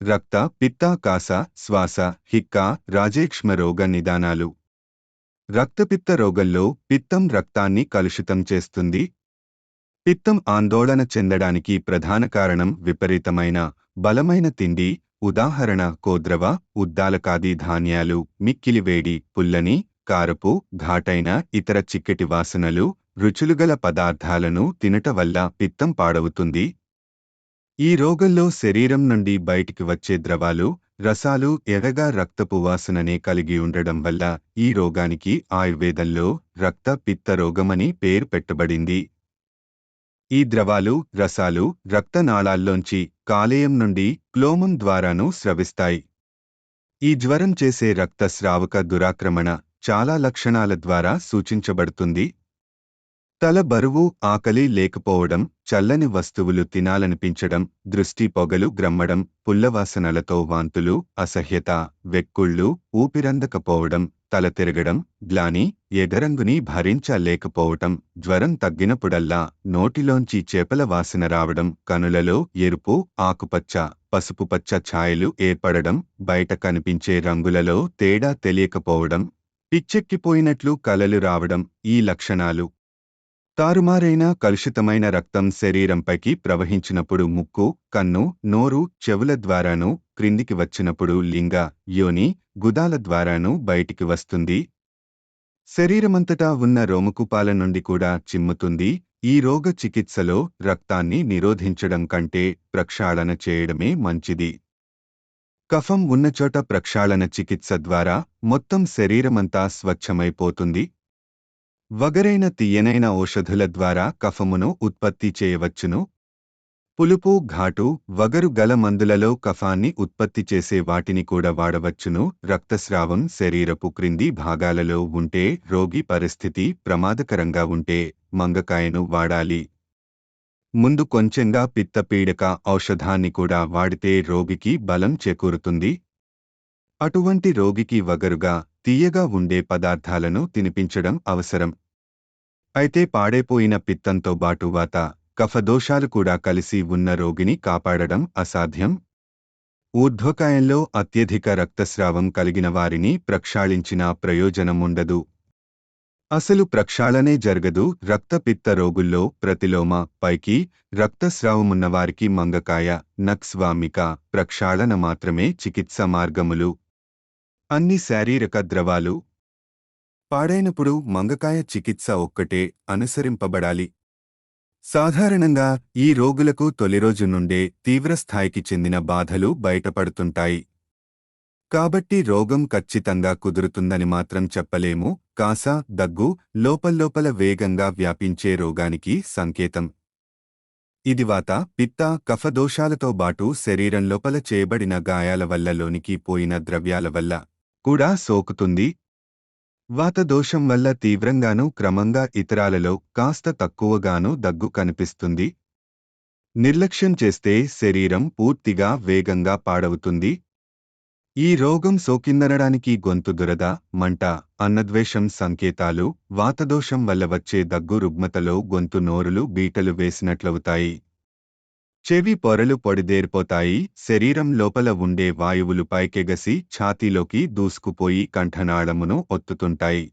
రక్త పిత్త కాస శ్వాస హిక్క రాజేక్ష్మ రోగ నిదానాలు. రక్తపిత్త రోగంలో పిత్తం రక్తాన్ని కలుషితం చేస్తుంది. పిత్తం ఆందోళన చెందడానికి ప్రధాన కారణం విపరీతమైన బలమైన తిండి ఉదాహరణ కోద్రవ ఉద్దాలకాది ధాన్యాలు మిక్కిలివేడి పుల్లని కారపు ఘాటైన ఇతర చిక్కటి వాసనలు రుచులుగల పదార్థాలను తినట వల్ల పిత్తం పాడవుతుంది. ఈ రోగంలో శరీరం నుండి బయటికి వచ్చే ద్రవాలు రసాలు ఎర్రగా రక్తపు వాసననే కలిగి ఉండడం వల్ల ఈ రోగానికి ఆయుర్వేదంలో రక్త పిత్త రోగమని పేరు పెట్టబడింది. ఈ ద్రవాలు రసాలు రక్తనాళాల్లోంచి కాలేయం నుండి క్లోమం ద్వారాను స్రవిస్తాయి. ఈ జ్వరం చేసే రక్తస్రావక దురాక్రమణ చాలా లక్షణాల ద్వారా సూచించబడుతుంది. తల బరువు ఆకలి లేకపోవడం చల్లని వస్తువులు తినాలనిపించడం దృష్టి పొగలు గ్రమ్మడం పుల్లవాసనలతో వాంతులు అసహ్యత వెక్కుళ్ళు ఊపిరందకపోవడం తల తిరగడం గ్లాని ఎగరంగుని భరించలేకపోవటం జ్వరం తగ్గినప్పుడల్లా నోటిలోంచి చేపల వాసన రావడం కనులలో ఎరుపు ఆకుపచ్చ పసుపుపచ్చ ఛాయలు ఏర్పడడం బయట కనిపించే రంగులలో తేడా తెలియకపోవడం పిచ్చెక్కిపోయినట్లు కలలు రావడం ఈ లక్షణాలు తారుమారైన కలుషితమైన రక్తం శరీరంపైకి ప్రవహించినప్పుడు ముక్కు కన్ను నోరు చెవుల ద్వారాను క్రిందికి వచ్చినప్పుడు లింగ యోని గుదాల ద్వారాను బయటికి వస్తుంది. శరీరమంతటా ఉన్న రోమకుపాల నుండి కూడా చిమ్ముతుంది. ఈ రోగ చికిత్సలో రక్తాన్ని నిరోధించడం కంటే ప్రక్షాళన చేయడమే మంచిది. కఫం ఉన్నచోట ప్రక్షాళన చికిత్స ద్వారా మొత్తం శరీరమంతా స్వచ్ఛమైపోతుంది. వగరైన తీయనైన ఔషధుల ద్వారా కఫమును ఉత్పత్తి చేయవచ్చును? పులుపు ఘాటు వగరు గల మందులలో కఫాన్ని ఉత్పత్తి చేసే వాటిని కూడా వాడవచ్చును? రక్తస్రావం శరీరపు క్రింది భాగాలలో ఉంటే రోగి పరిస్థితి ప్రమాదకరంగా ఉంటే మంగకాయను వాడాలి. ముందు కొంచెంగా పిత్తపీడక ఔషధాన్ని కూడా వాడితే రోగికి బలం చేకూరుతుంది. అటువంటి రోగికి వగరుగా తీయగా ఉండే పదార్థాలను తినిపించడం అవసరం. అయితే పాడైపోయిన పిత్తంతో బాటు వాత కఫదోషాలు కూడా కలిసి ఉన్న రోగిని కాపాడడం అసాధ్యం. ఊర్ధ్వకాయంలో అత్యధిక రక్తస్రావం కలిగిన వారిని ప్రక్షాళించినా ప్రయోజనముండదు. అసలు ప్రక్షాళనే జరగదు. రక్తపిత్త రోగుల్లో ప్రతిలోమ పైకి రక్తస్రావమున్నవారికి మంగకాయ నక్స్వామిక ప్రక్షాళన మాత్రమే చికిత్స మార్గములు. అన్ని శారీరక ద్రవాలు పాడైనప్పుడు మంగకాయ చికిత్స ఒక్కటే అనుసరింపబడాలి. సాధారణంగా ఈ రోగులకు తొలిరోజు నుండే తీవ్రస్థాయికి చెందిన బాధలు బయటపడుతుంటాయి. కాబట్టి రోగం ఖచ్చితంగా కుదురుతుందని మాత్రం చెప్పలేము కాస దగ్గు లోపల్లోపల వేగంగా వ్యాపించే రోగానికి సంకేతం. ఇది వాత పిత్త కఫదోషాలతో బాటు శరీరం లోపల చేయబడిన గాయాల వల్ల లోనికి పోయిన ద్రవ్యాల వల్ల కూడా సోకుతుంది వాతదోషం వల్ల తీవ్రంగానూ క్రమంగా ఇతరాలలో కాస్త తక్కువగానూ దగ్గు కనిపిస్తుంది. నిర్లక్ష్యం చేస్తే శరీరం పూర్తిగా వేగంగా పాడవుతుంది. ఈ రోగం సోకిందనడానికి గొంతు దురద మంట అన్నద్వేషం సంకేతాలు వాతదోషం వల్ల వచ్చే దగ్గు రుగ్మతలో గొంతు నోరులు బీటలు వేసినట్లవుతాయి. చెవి పొరలు పొడిదేరిపోతాయి శరీరం లోపల ఉండే వాయువులు పైకెగసి ఛాతీలోకి దూసుకుపోయి కంఠనాళమును ఒత్తుతుంటాయి.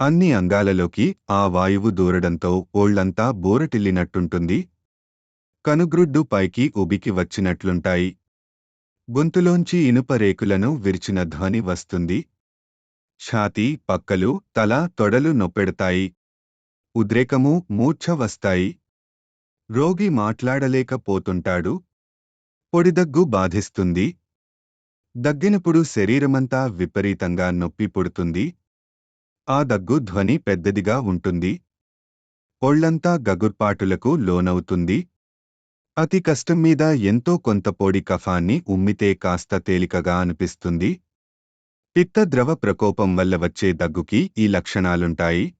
అన్ని అంగాలలోకి ఆ వాయువు దూరడంతో ఓళ్ళంతా బోరటిల్లినట్టుంటుంది. కనుగ్రుడ్డు పైకి ఉబికి వచ్చినట్లుంటాయి. గొంతులోంచి ఇనుప రేకులను విరిచిన ధ్వని వస్తుంది. ఛాతీ పక్కలు తల తొడలు నొప్పెడతాయి. ఉద్రేకము మూర్ఛ వస్తాయి. రోగి మాట్లాడలేకపోతుంటాడు. పొడిదగ్గు బాధిస్తుంది. దగ్గినప్పుడు శరీరమంతా విపరీతంగా నొప్పి పుడుతుంది. ఆ దగ్గు ధ్వని పెద్దదిగా ఉంటుంది. ఒళ్ళంతా గగుర్పాటులకు లోనవుతుంది. అతి కష్టం మీద ఎంతో కొంత పొడి కఫాన్ని ఉమ్మితే కాస్త తేలికగా అనిపిస్తుంది. పిత్త ద్రవ ప్రకోపం వల్ల వచ్చే దగ్గుకి ఈ లక్షణాలుంటాయి.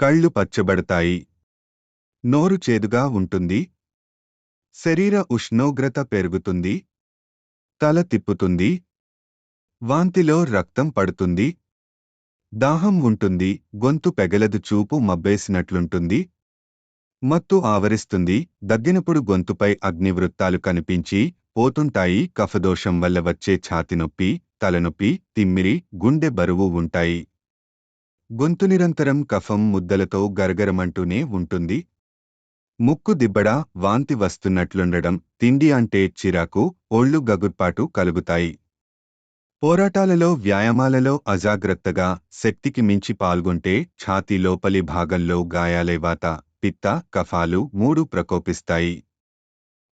కళ్ళు పచ్చబడతాయి. నోరు చేదుగా ఉంటుంది. శరీర ఉష్ణోగ్రత పెరుగుతుంది. తల తిప్పుతుంది. వాంతిలో రక్తం పడుతుంది. దాహం ఉంటుంది. గొంతు పెగలదు. చూపు మబ్బేసినట్లుంటుంది. మత్తు ఆవరిస్తుంది. దగ్గినప్పుడు గొంతుపై అగ్నివృత్తాలు కనిపించి పోతుంటాయి. కఫదోషం వల్ల వచ్చే ఛాతినొప్పి తలనొప్పి తిమ్మిరి గుండె బరువు ఉంటాయి. గొంతు నిరంతరం కఫం ముద్దలతో గరగరమంటూనే ఉంటుంది. ముక్కు దిబ్బడ వాంతి వస్తున్నట్లుండడం తిండి అంటే చిరాకు ఒళ్ళు గగుర్పాటు కలుగుతాయి. పోరాటాలలో వ్యాయామాలలో అజాగ్రత్తగా శక్తికి మించి పాల్గొంటే ఛాతీ లోపలి భాగంలో గాయాలే వాత పిత్త కఫాలు మూడు ప్రకోపిస్తాయి.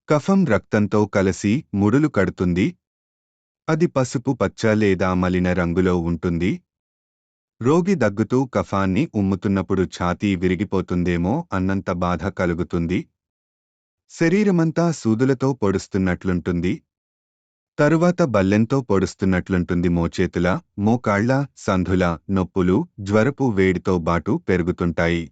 కఫం రక్తంతో కలసి ముడులు కడుతుంది. అది పసుపు పచ్చ లేదా మలిన రంగులో ఉంటుంది. రోగి దగ్గుతూ కఫాన్ని ఉమ్ముతున్నప్పుడు ఛాతీ విరిగిపోతుందేమో అన్నంత బాధ కలుగుతుంది. శరీరమంతా సూదులతో పొడుస్తున్నట్లుంటుంది. తరువాత బల్లెంతో పొడుస్తున్నట్లుంటుంది మోచేతుల మోకాళ్ళ సంధుల నొప్పులు జ్వరపు వేడితో బాటు పెరుగుతుంటాయి.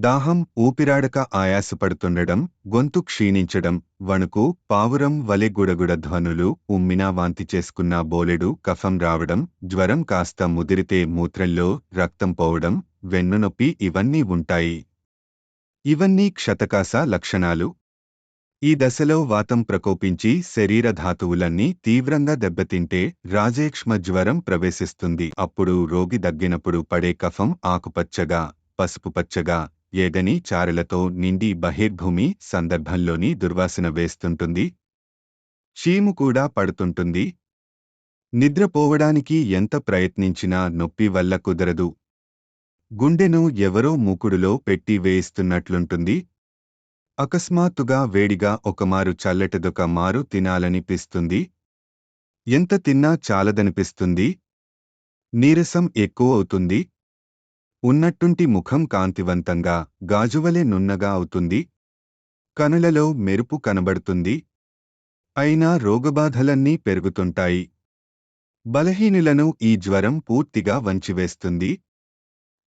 దాహం ఊపిరాడక ఆయాసపడుతుండడం గొంతు క్షీణించడం వణుకు పావురం వలె గుడగుడ ధ్వనులు ఉమ్మినా వాంతి చేసుకున్న బోలెడు కఫం రావడం జ్వరం కాస్త ముదిరితే మూత్రంలో రక్తం పోవడం వెన్నునొప్పి ఇవన్నీ ఉంటాయి. ఇవన్నీ క్షతకాస లక్షణాలు. ఈ దశలో వాతం ప్రకోపించి శరీర ధాతువులన్నీ తీవ్రంగా దెబ్బతింటే రాజేక్ష్మ జ్వరం ప్రవేశిస్తుంది. అప్పుడు రోగి దగ్గినప్పుడు పడే కఫం ఆకుపచ్చగా పసుపు పచ్చగా ఏగని చారలతో నిండి బహిర్భూమి సందర్భంలోని దుర్వాసన వేస్తుంటుంది. చీము కూడా పడుతుంటుంది. నిద్రపోవడానికి ఎంత ప్రయత్నించినా నొప్పి వల్ల కుదరదు. గుండెను ఎవరో మూకుడులో పెట్టి వేయిస్తున్నట్లుంటుంది. అకస్మాత్తుగా వేడిగా ఒకమారు చల్లటిదొక మారు తినాలనిపిస్తుంది. ఎంత తిన్నా చాలదనిపిస్తుంది. నీరసం ఎక్కువ అవుతుంది. ఉన్నట్టుంటి ముఖం కాంతివంతంగా గాజువలే నున్నగా అవుతుంది. కనులలో మెరుపు కనబడుతుంది. అయినా రోగబాధలన్నీ పెరుగుతుంటాయి. బలహీనులను ఈ జ్వరం పూర్తిగా వంచివేస్తుంది.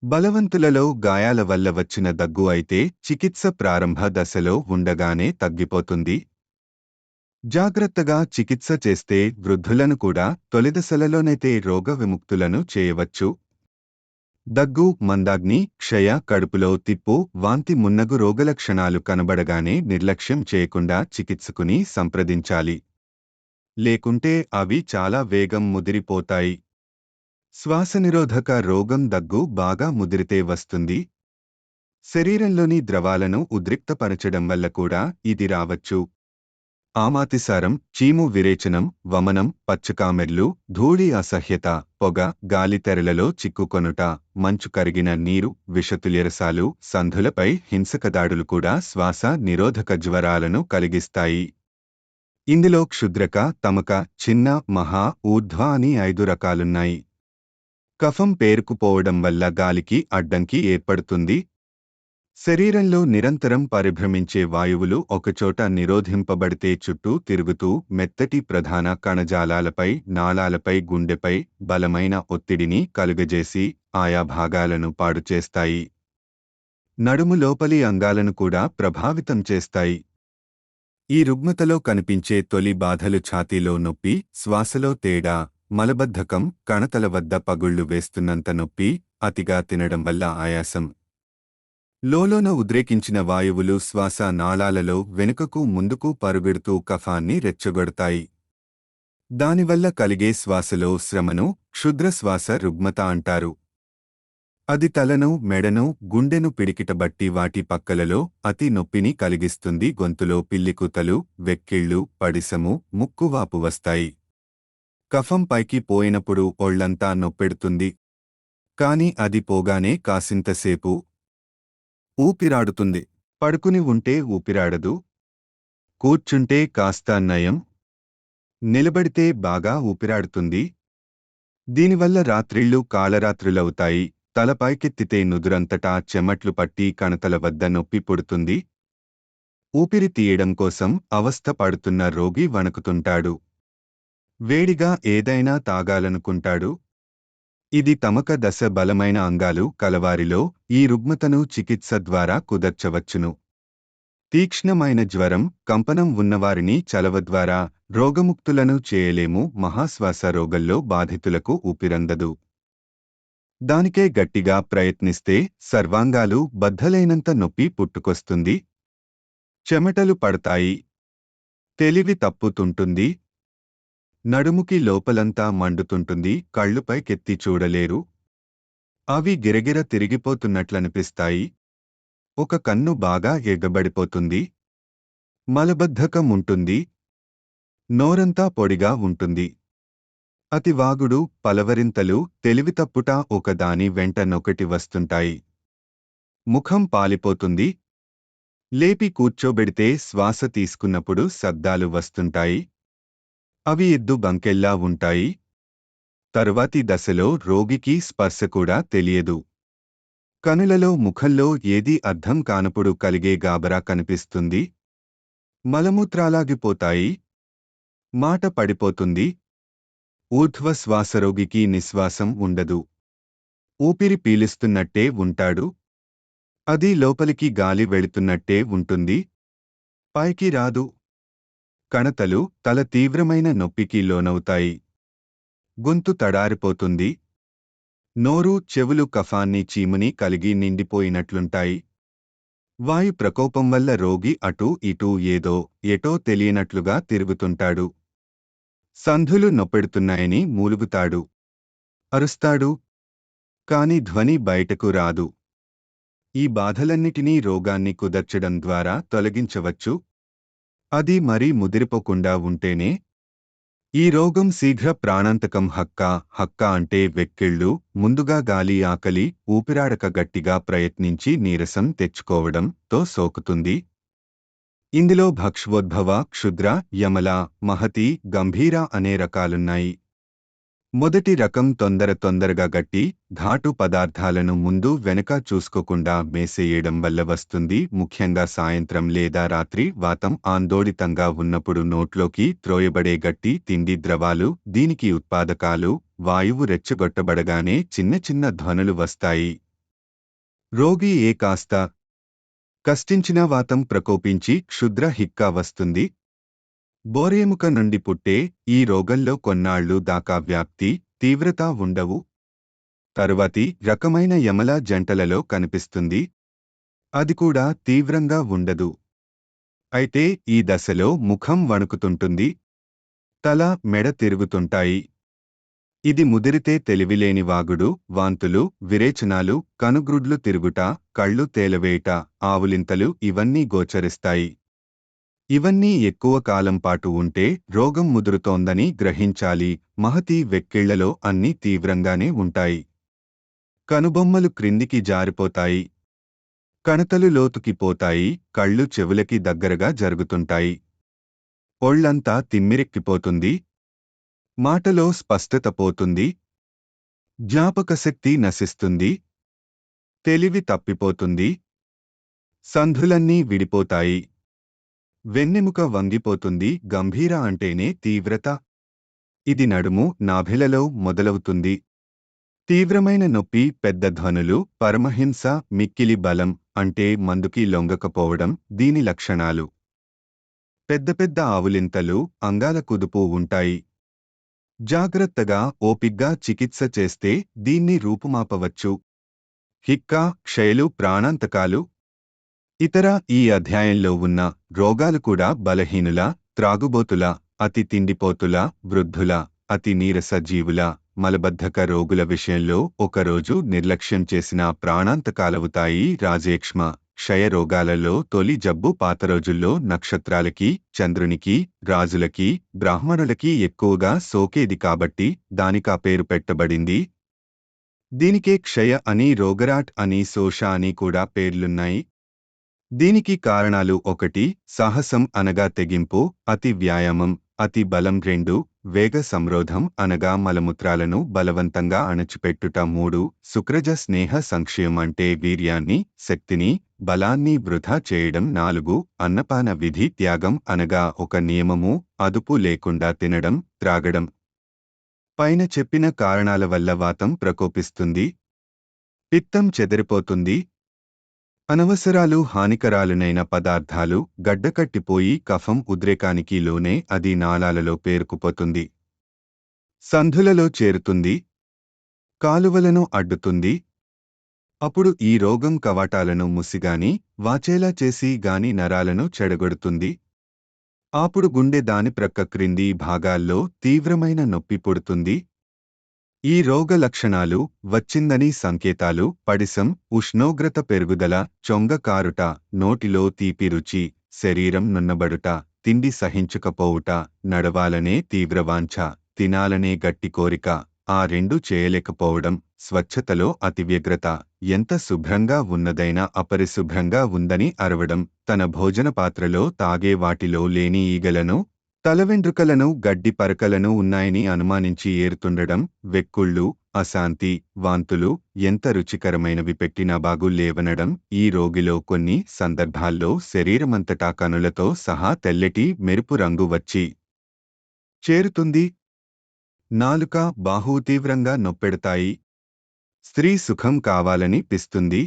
బలవంతులలో గాయాల వల్ల వచ్చిన దగ్గు అయితే చికిత్స ప్రారంభ దశలో ఉండగానే తగ్గిపోతుంది. జాగ్రత్తగా చికిత్స చేస్తే వృద్ధులను కూడా తొలిదశలలోనైతే రోగ విముక్తులను చేయవచ్చు. దగ్గు మందాగ్ని క్షయ కడుపులో తిప్పు వాంతి మున్నగు రోగలక్షణాలు కనబడగానే నిర్లక్ష్యం చేయకుండా చికిత్సకుని సంప్రదించాలి. లేకుంటే అవి చాలా వేగం ముదిరిపోతాయి. శ్వాసనిరోధక రోగం దగ్గు బాగా ముదిరితే వస్తుంది. శరీరంలోని ద్రవాలను ఉద్రిక్తపరచడం వల్ల కూడా ఇది రావచ్చు. ఆమాతిసారం చీము విరేచనం వమనం పచ్చకామెర్లు ధూళి అసహ్యత పొగ గాలితెరలలో చిక్కుకొనుట మంచు కరిగిన నీరు విషతుల్యరసాలు సంధులపై హింసక దాడులు కూడా శ్వాస నిరోధక జ్వరాలను కలిగిస్తాయి. ఇందులో క్షుద్రక తమక చిన్న మహా ఊర్ధ్వ అని ఐదు రకాలున్నాయి. కఫం పేరుకుపోవడం వల్ల గాలికి అడ్డంకి ఏర్పడుతుంది శరీరంలో నిరంతరం పరిభ్రమించే వాయువులు ఒకచోట నిరోధింపబడితే చుట్టూ తిరుగుతూ మెత్తటి ప్రధాన కణజాలాలపై నాళాలపై గుండెపై బలమైన ఒత్తిడిని కలుగజేసి ఆయా భాగాలను పాడుచేస్తాయి నడుము లోపలి అంగాలను కూడా ప్రభావితం చేస్తాయి. ఈ రుగ్మతలో కనిపించే తొలి బాధలు ఛాతీలో నొప్పి శ్వాసలో తేడా మలబద్ధకం కణతల వద్ద పగుళ్ళు వేస్తున్నంత నొప్పి అతిగా తినడం వల్ల ఆయాసం. లోలోన ఉద్రేకించిన వాయువులు శ్వాస నాళాలలో వెనుకకు ముందుకు పరుగెడుతూ కఫాన్ని రెచ్చగొడతాయి. దానివల్ల కలిగే శ్వాసలో శ్రమను క్షుద్రశ్వాస రుగ్మత అంటారు. అది తలను మెడను గుండెను పిడికిటబట్టి వాటి పక్కలలో అతి నొప్పిని కలిగిస్తుంది. గొంతులో పిల్లికూతలు వెక్కిళ్ళు పడిసము ముక్కువాపు వస్తాయి. కఫం పైకి పోయినప్పుడు ఒళ్ళంతా నొప్పెడుతుంది. కాని అది పోగానే కాసింతసేపు ఊపిరాడుతుంది. పడుకుని ఉంటే ఊపిరాడదు. కూర్చుంటే కాస్త నయం. నిలబడితే బాగా ఊపిరాడుతుంది. దీనివల్ల రాత్రిళ్ళు కాలరాత్రులవుతాయి. తలపైకెత్తితే నుదురంతటా చెమట్లు పట్టి కణతల వద్ద నొప్పి పుడుతుంది. ఊపిరి తీయడం కోసం అవస్థ పడుతున్న రోగి వణకుతుంటాడు. వేడిగా ఏదైనా తాగాలనుకుంటాడు. ఇది తమక దశ బలమైన అంగాలు కలవారిలో ఈ రుగ్మతను చికిత్స ద్వారా కుదర్చవచ్చును. తీక్ష్ణమైన జ్వరం కంపనం ఉన్నవారిని చలవ ద్వారా రోగముక్తులను చేయలేము మహాశ్వాస రోగంలో బాధితులకు ఊపిరందదు. దానికే గట్టిగా ప్రయత్నిస్తే సర్వాంగాలు బద్దలైనంత నొప్పి పుట్టుకొస్తుంది. చెమటలు పడతాయి. తెలివి తప్పుతుంటుంది. నడుముకి లోపలంతా మండుతుంటుంది కళ్ళుపైకెత్తి చూడలేరు. అవి గిరగిర తిరిగిపోతున్నట్లనిపిస్తాయి. ఒక కన్ను బాగా ఎగబడిపోతుంది. మలబద్ధకం ఉంటుంది నోరంతా పొడిగా ఉంటుంది. అతివాగుడు పలవరింతలు తెలివితప్పుట ఒకదాని వెంట నొకటి వస్తుంటాయి. ముఖం పాలిపోతుంది. లేపి కూర్చోబెడితే శ్వాస తీసుకున్నప్పుడు శబ్దాలు వస్తుంటాయి. అవి ఎద్దు బంకెల్లా ఉంటాయి. తరువాతి దశలో రోగికి స్పర్శ కూడా తెలియదు. కనులలో ముఖంలో ఏదీ అర్థం కానప్పుడు కలిగే గాబరా కనిపిస్తుంది. మలమూత్రాలాగిపోతాయి. మాట పడిపోతుంది. ఊర్ధ్వ శ్వాసరోగికి నిశ్వాసం ఉండదు. ఊపిరి పీలుస్తున్నట్టే ఉంటాడు. అది లోపలికి గాలి వెళుతున్నట్టే ఉంటుంది. పైకి రాదు. కణతలు తల తీవ్రమైన నొప్పికి లోనవుతాయి. గొంతు తడారిపోతుంది. నోరు చెవులు కఫాన్ని చీముని కలిగి నిండిపోయినట్లుంటాయి. వాయు ప్రకోపం వల్ల రోగి అటూ ఇటూ ఏదో ఎటో తెలియనట్లుగా తిరుగుతుంటాడు. సంధులు నొప్పెడుతున్నాయని మూలుగుతాడు. అరుస్తాడు. కాని ధ్వని బయటకు రాదు. ఈ బాధలన్నిటినీ రోగాన్ని కుదర్చడం ద్వారా తొలగించవచ్చు. అది మరీ ముదిరిపోకుండా ఉంటేనే? ఈ రోగం శీఘ్ర ప్రాణాంతకం హక్క హక్క అంటే వెక్కిళ్ళు ముందుగా గాలి ఆకలి ఊపిరాడక గట్టిగా ప్రయత్నించి నీరసం తెచ్చుకోవడం తో సోకుతుంది. ఇందులో భక్ష్వోద్భవ క్షుద్ర యమల మహతి గంభీర అనే రకాలున్నాయి. మొదటి రకం తొందర తొందరగా గట్టి ఘాటు పదార్థాలను ముందు వెనక చూసుకోకుండా మేసేయడం వల్ల వస్తుంది. ముఖ్యంగా సాయంత్రం లేదా రాత్రి వాతం ఆందోళితంగా ఉన్నప్పుడు నోట్లోకి త్రోయబడే గట్టి తిండి ద్రవాలు దీనికి ఉత్పాదకాలు వాయువు రెచ్చగొట్టబడగానే చిన్న చిన్న ధ్వనులు వస్తాయి. రోగి ఏ కాస్త కష్టించిన వాతం ప్రకోపించి క్షుద్ర హిక్కా వస్తుంది. బోరేముక నుండి పుట్టే ఈ రోగంలో కొన్నాళ్ళు దాకా వ్యాప్తి తీవ్రత ఉండవు. తరువాతి రకమైన యమల జంటలలో కనిపిస్తుంది. అది కూడా తీవ్రంగా ఉండదు. అయితే ఈ దశలో ముఖం వణుకుతుంటుంది. తల మెడ తిరుగుతుంటాయి. ఇది ముదిరితే తెలివిలేని వాగుడు వాంతులు విరేచనాలు కనుగ్రుడ్లు తిరుగుట కళ్ళు తేలవేయట ఆవులింతలు ఇవన్నీ గోచరిస్తాయి. ఇవన్నీ ఎక్కువ కాలం పాటు ఉంటే రోగం ముదురుతోందని గ్రహించాలి మహతి వెక్కిళ్ళలో అన్నీ తీవ్రంగానే ఉంటాయి. కనుబొమ్మలు క్రిందికి జారిపోతాయి. కణతలు లోతుకి పోతాయి కళ్ళు చెవులకి దగ్గరగా జరుగుతుంటాయి. ఒళ్ళంతా తిమ్మిరెక్కిపోతుంది. మాటలో స్పష్టత పోతుంది. జ్ఞాపకశక్తి నశిస్తుంది. తెలివి తప్పిపోతుంది. సంధులన్నీ విడిపోతాయి. వెన్నెముక వంగిపోతుంది గంభీర అంటేనే తీవ్రత. ఇది నడుము నాభిలలో మొదలవుతుంది. తీవ్రమైన నొప్పి పెద్ద ధ్వనులు పరమహింస మిక్కిలి బలం అంటే మందుకి లొంగకపోవడం దీని లక్షణాలు. పెద్ద పెద్ద ఆవులింతలు అంగాల కుదుపు ఉంటాయి. జాగ్రత్తగా ఓపిగ్గా చికిత్స చేస్తే దీన్ని రూపుమాపవచ్చు. హిక్కా క్షయలు ప్రాణాంతకాలు ఇతర ఈ అధ్యాయంలో ఉన్న రోగాలు కూడా బలహీనుల త్రాగుబోతుల అతి తిండిపోతుల వృద్ధుల అతి నీరస జీవుల మలబద్ధక రోగుల విషయంలో ఒకరోజు నిర్లక్ష్యం చేసిన ప్రాణాంతకాలవుతాయి రాజేక్ష్మ. క్షయరోగాలలో తొలి జబ్బు పాత రోజుల్లో నక్షత్రాలకి చంద్రునికి రాజులకి బ్రాహ్మణులకి ఎక్కువగా సోకేది కాబట్టి దానికా పేరు పెట్టబడింది. దీనికే క్షయ అని రోగరాట్ అని శోష అని కూడా పేర్లున్నాయి. దీనికి కారణాలు ఒకటి సాహసం అనగా తెగింపు అతి వ్యాయామం అతి బలం రెండు వేగ సంరోధం అనగా మలమూత్రాలను బలవంతంగా అణచిపెట్టుట మూడు శుక్రజ స్నేహ సంక్షయం అంటే వీర్యాన్ని శక్తిని బలాన్ని వృధా చేయడం నాలుగు అన్నపాన విధి త్యాగం అనగా ఒక నియమము అదుపు లేకుండా తినడం త్రాగడం. పైన చెప్పిన కారణాల వల్ల వాతం ప్రకోపిస్తుంది. పిత్తం చెదిరిపోతుంది. అనవసరాలు హానికరాలునైన పదార్థాలు గడ్డకట్టిపోయి కఫం ఉద్రేకానికి లోనే అది నాళాలలో పేరుకుపోతుంది. సంధులలో చేరుతుంది. కాలువలను అడ్డుతుంది. అప్పుడు ఈ రోగం కవాటాలను ముసిగాని వాచేలా చేసి గాని నరాలను చెడగొడుతుంది. అప్పుడు గుండె దాని ప్రక్క క్రింది భాగాల్లో తీవ్రమైన నొప్పి పుడుతుంది. ఈ రోగ లక్షణాలు వచ్చిందని సంకేతాలు పడిసం ఉష్ణోగ్రత పెరుగుదల చొంగ కారుట నోటిలో తీపి రుచి శరీరం నున్నబడుట తిండి సహించకపోవుట నడవాలనే తీవ్రవాంఛ తినాలనే గట్టి కోరిక ఆ రెండు చేయలేకపోవడం స్వచ్ఛతలో అతివ్యగ్రత ఎంత శుభ్రంగా ఉన్నదైనా అపరిశుభ్రంగా ఉందని అరవడం తన భోజన పాత్రలో తాగే వాటిలో లేని ఈగలను తలవెండ్రుకలను గడ్డి పరకలను ఉన్నాయని అనుమానించి ఏరుతుండడం వెక్కుళ్ళు అశాంతి వాంతులు ఎంత రుచికరమైనవి పెట్టినా బాగు లేవనడం ఈ రోగిలో కొన్ని సందర్భాల్లో శరీరమంతటా కనులతో సహా తెల్లటి మెరుపు రంగు వచ్చి చేరుతుంది. నాలుక బాహు తీవ్రంగా నొప్పెడతాయి. స్త్రీ సుఖం కావాలని పిస్తుంది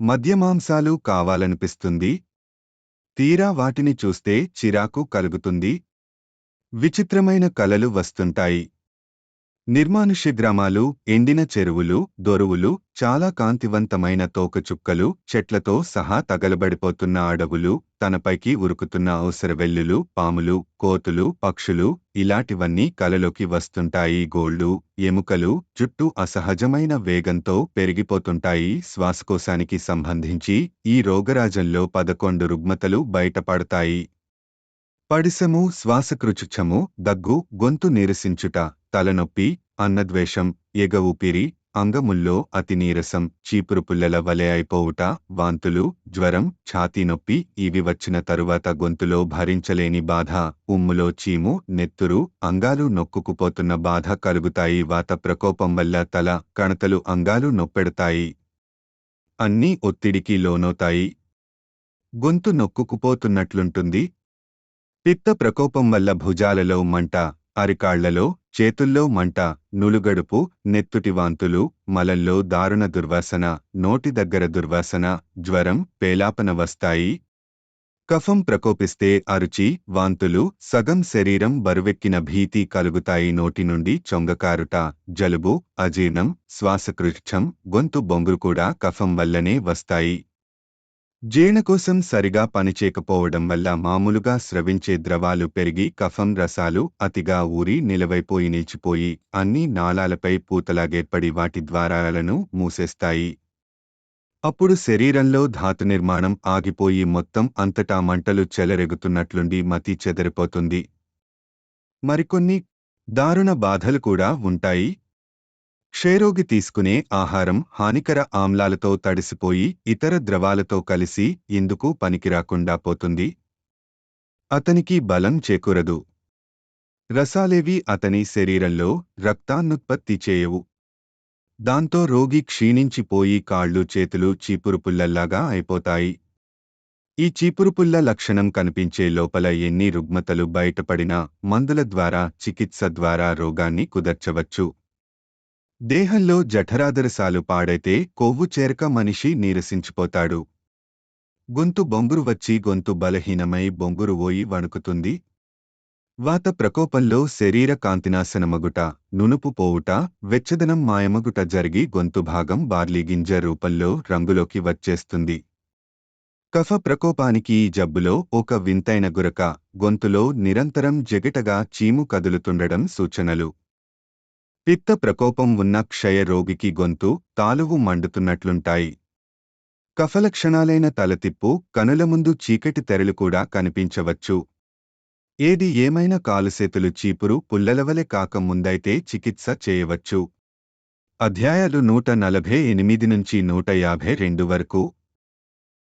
మద్యమాంసాలు కావాలనిపిస్తుంది. తీరా వాటిని చూస్తే చిరాకు కలుగుతుంది. విచిత్రమైన కలలు వస్తుంటాయి. నిర్మానుష్య గ్రామాలు ఎండిన చెరువులు దొరువులు చాలా కాంతివంతమైన తోకచుక్కలు చెట్లతో సహా తగలబడిపోతున్న అడవులు తనపైకి ఉరుకుతున్న అవసరవెల్లులు పాములు కోతులు పక్షులు ఇలాంటివన్నీ కలలోకి వస్తుంటాయి. గోళ్ళు ఎముకలు జుట్టు అసహజమైన వేగంతో పెరిగిపోతుంటాయి. శ్వాసకోశానికి సంబంధించి ఈ రోగరాజంలో పదకొండు రుగ్మతలు బయటపడతాయి. పడిసము శ్వాసకృచుచము దగ్గు గొంతు నీరసించుట తలనొప్పి అన్నద్వేషం ఎగ ఊపిరి అంగముల్లో అతి నీరసం చీపురు పుల్లల వలె అయిపోవుట వాంతులు జ్వరం ఛాతీ నొప్పి ఇవి వచ్చిన తరువాత గొంతులో భరించలేని బాధ ఉమ్ములో చీము నెత్తురు అంగాలు నొక్కుకుపోతున్న బాధ కలుగుతాయి వాత ప్రకోపం వల్ల తల కణతలు అంగాలు నొప్పెడతాయి. అన్నీ ఒత్తిడికి లోనవుతాయి. గొంతు నొక్కుకుపోతున్నట్లుంటుంది పిత్త ప్రకోపం వల్ల భుజాలలో మంట అరికాళ్ళలో చేతుల్లో మంట నులుగడుపు నెత్తుటి వాంతులు మలంలో దారుణ దుర్వాసన నోటి దగ్గర దుర్వాసన జ్వరం పేలాపన వస్తాయి. కఫం ప్రకోపిస్తే అరుచి వాంతులు సగం శరీరం బరువెక్కిన భీతి కలుగుతాయి నోటి నుండి చొంగకారుట జలుబు అజీర్ణం శ్వాసకృచ్ఛం గొంతు బొంగురు కూడా కఫం వల్లనే వస్తాయి. జీర్ణకోశం సరిగా పనిచేయకపోవడం వల్ల మామూలుగా స్రవించే ద్రవాలు పెరిగి కఫం రసాలు అతిగా ఊరి నిలవైపోయి నిలిచిపోయి అన్ని నాళాలపై పూతలాగేర్పడి వాటి ద్వారాలను మూసేస్తాయి. అప్పుడు శరీరంలో ధాతు నిర్మాణం ఆగిపోయి మొత్తం అంతటా మంటలు చెలరెగుతున్నట్లుండి మతి చెదరిపోతుంది. మరికొన్ని దారుణ బాధలు కూడా ఉంటాయి. క్షయరోగి తీసుకునే ఆహారం హానికర ఆమ్లాలతో తడిసిపోయి ఇతర ద్రవాలతో కలిసి ఇందుకు పనికిరాకుండా పోతుంది. అతనికి బలం చేకూరదు. రసాలేవి అతని శరీరంలో రక్తాన్నుత్పత్తి చేయవు. దాంతో రోగి క్షీణించిపోయి కాళ్ళు చేతులు చీపురుపుల్లల్లాగా అయిపోతాయి. ఈ చీపురుపుల్ల లక్షణం కనిపించే లోపల ఎన్ని రుగ్మతలు బయటపడినా మందుల ద్వారా చికిత్స ద్వారా రోగాన్ని కుదర్చవచ్చు. దేహంలో జఠరాదరసాలు పాడైతే కొవ్వు చేరక మనిషి నీరసించిపోతాడు. గొంతు బొంగురు వచ్చి గొంతు బలహీనమై బొంగురు ఓయి వణుకుతుంది. వాత ప్రకోపంలో శరీర కాంతినాశనమగుట నునుపు పోవుట వెచ్చదనం మాయమగుట జరిగి గొంతు భాగం బార్లీ గింజ రూపంలో రంగులోకి వచ్చేస్తుంది. కఫ ప్రకోపానికి ఈ జబ్బులో ఒక వింతైన గురక గొంతులో నిరంతరం జగటగా చీము కదులుతుండడం సూచనలు. పిత్త ప్రకోపం ఉన్న క్షయ రోగికి గొంతు తాలువు మండుతున్నట్లుంటాయి. కఫలక్షణాలైన తలతిప్పు కనుల ముందు చీకటి తెరలు కూడా కనిపించవచ్చు. ఏది ఏమైనా కాలుసేతులు చీపురు పుల్లలవలె కాక ముందైతే చికిత్స చేయవచ్చు. అధ్యాయాలు నూట నలభై ఎనిమిది నుంచి నూట యాభై రెండు వరకు